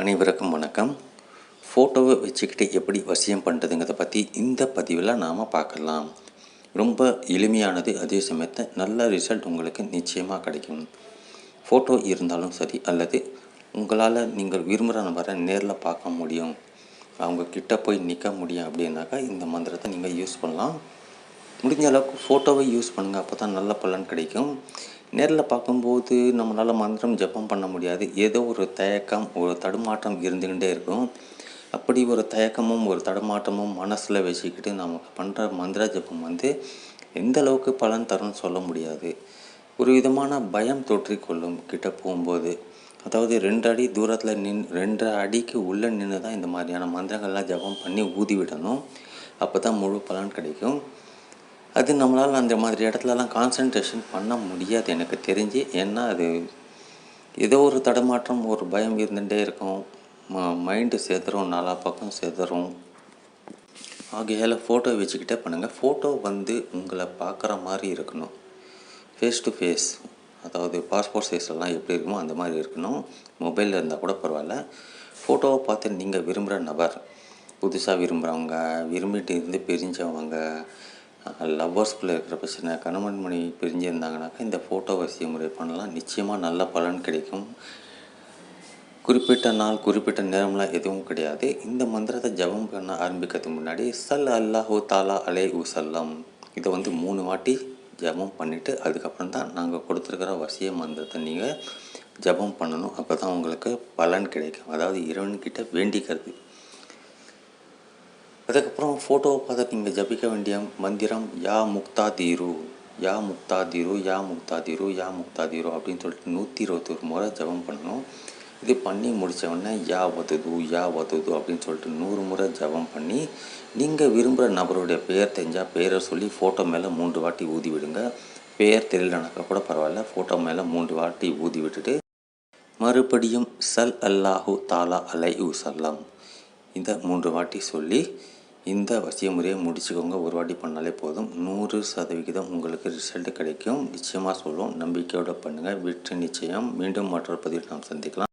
அனைவருக்கும் வணக்கம். ஃபோட்டோவை வச்சுக்கிட்டு எப்படி வசியம் பண்ணுறதுங்கிறத பற்றி இந்த பதிவில் நாம் பார்க்கலாம். ரொம்ப எளிமையானது அதே சமயத்தில் நல்ல ரிசல்ட் உங்களுக்கு நிச்சயமாக கிடைக்கும். ஃபோட்டோ இருந்தாலும் சரி அல்லது உங்களால் நீங்கள் விரும்புகிற நபரை நேரில் பார்க்க முடியும். அவங்க கிட்ட போய் நிற்க முடியும் அப்படின்னாக்கா இந்த மந்திரத்தை நீங்கள் யூஸ் பண்ணலாம். முடிஞ்ச அளவுக்கு ஃபோட்டோவை யூஸ் பண்ணுங்கள் அப்போ தான் நல்ல பலன் கிடைக்கும். நேரில் பார்க்கும்போது நம்மளால் மந்திரம் ஜெபம் பண்ண முடியாது. ஏதோ ஒரு தயக்கம் ஒரு தடுமாற்றம் இருந்துக்கிட்டே இருக்கும். அப்படி ஒரு தயக்கமும் ஒரு தடுமாற்றமும் மனசில் வச்சுக்கிட்டு நமக்கு பண்ணுற மந்திர ஜெபம் வந்து எந்த அளவுக்கு பலன் தரும்னு சொல்ல முடியாது. ஒரு விதமான பயம் தொற்றிக்கொள்ளும் கிட்ட போகும்போது அதாவது ரெண்டு அடி தூரத்தில் நின் ரெண்டு அடிக்கு உள்ளே நின்று தான் இந்த மாதிரியான மந்திரங்கள்லாம் ஜெபம் பண்ணி ஊதி விடணும் அப்போ தான் முழு பலன் கிடைக்கும். அது நம்மளால் அந்த மாதிரி இடத்துலலாம் கான்சன்ட்ரேஷன் பண்ண முடியாது எனக்கு தெரிஞ்சு. ஏன்னா அது ஏதோ ஒரு தடமாற்றம் ஒரு பயம் இருந்துகிட்டே இருக்கும். ம மைண்டு செதறும் நாலா பக்கம் செதறும். ஆகையால் ஃபோட்டோ வச்சுக்கிட்டே பண்ணுங்கள் ஃபோட்டோ வந்து உங்களை பார்க்குற மாதிரி இருக்கணும். ஃபேஸ் டு ஃபேஸ் அதாவது பாஸ்போர்ட் சைஸ்லாம் எப்படி இருக்குமோ அந்த மாதிரி இருக்கணும். மொபைலில் இருந்தால் கூட பரவாயில்ல. ஃபோட்டோவை பார்த்து நீங்கள் விரும்புகிற நபர் புதுசாக விரும்புகிறவங்க விரும்பிட்டு இருந்து பிரிஞ்சவங்க லவ்வர்ஸ்குள்ளே இருக்கிற பிரச்சனை கணவன் மணி பிரிஞ்சிருந்தாங்கனாக்கா இந்த ஃபோட்டோ வரிசையை முறை பண்ணலாம். நிச்சயமாக நல்ல பலன் கிடைக்கும். குறிப்பிட்ட நாள் குறிப்பிட்ட நேரம்லாம் எதுவும் கிடையாது. இந்த மந்திரத்தை ஜபம் பண்ண ஆரம்பிக்கிறதுக்கு முன்னாடி சல் அல்லாஹூ தாலா அலே உசல்லம். இதை வந்து மூணு வாட்டி ஜபம் பண்ணிவிட்டு அதுக்கப்புறம் தான் நாங்கள் கொடுத்துருக்கிற வசிய மந்திரத்தை நீங்கள் ஜபம் பண்ணணும். அப்போ தான் உங்களுக்கு பலன் கிடைக்கும். அதாவது இறைவன்கிட்ட வேண்டிக்கிறது. அதுக்கப்புறம் ஃபோட்டோவை பார்த்து நீங்கள் ஜபிக்க வேண்டிய மந்திரம் யா முக்தா தீரு யா முக்தா தீரு யா முக்தா தீரு யா முக்தா தீரு அப்படின்னு சொல்லிட்டு நூற்றி இருபத்தொரு முறை ஜபம் பண்ணணும். இது பண்ணி முடித்தவொடனே யா வதுது யா வதுது அப்படின்னு சொல்லிட்டு நூறு முறை ஜபம் பண்ணி நீங்கள் விரும்புகிற நபருடைய பெயர் தெரிஞ்சால் பெயரை சொல்லி ஃபோட்டோ மேலே மூன்று வாட்டி ஊதி விடுங்க. பெயர் தெரியலனாக்கா கூட பரவாயில்ல ஃபோட்டோ மேலே மூன்று வாட்டி ஊதி விட்டுட்டு மறுபடியும் சல் அல்லாஹூ தாலா அலை உ இந்த மூன்று வாட்டி சொல்லி இந்த வசிய முறையை முடிச்சுக்கோங்க. ஒரு வாட்டி பண்ணாலே போதும். நூறு சதவிகிதம் உங்களுக்கு ரிசல்ட் கிடைக்கும். நிச்சயமாக சொல்லுவோம் நம்பிக்கையோடு பண்ணுங்கள் வெற்றி நிச்சயம். மீண்டும் மற்றொரு பதிவில் நாம் சந்திக்கலாம்.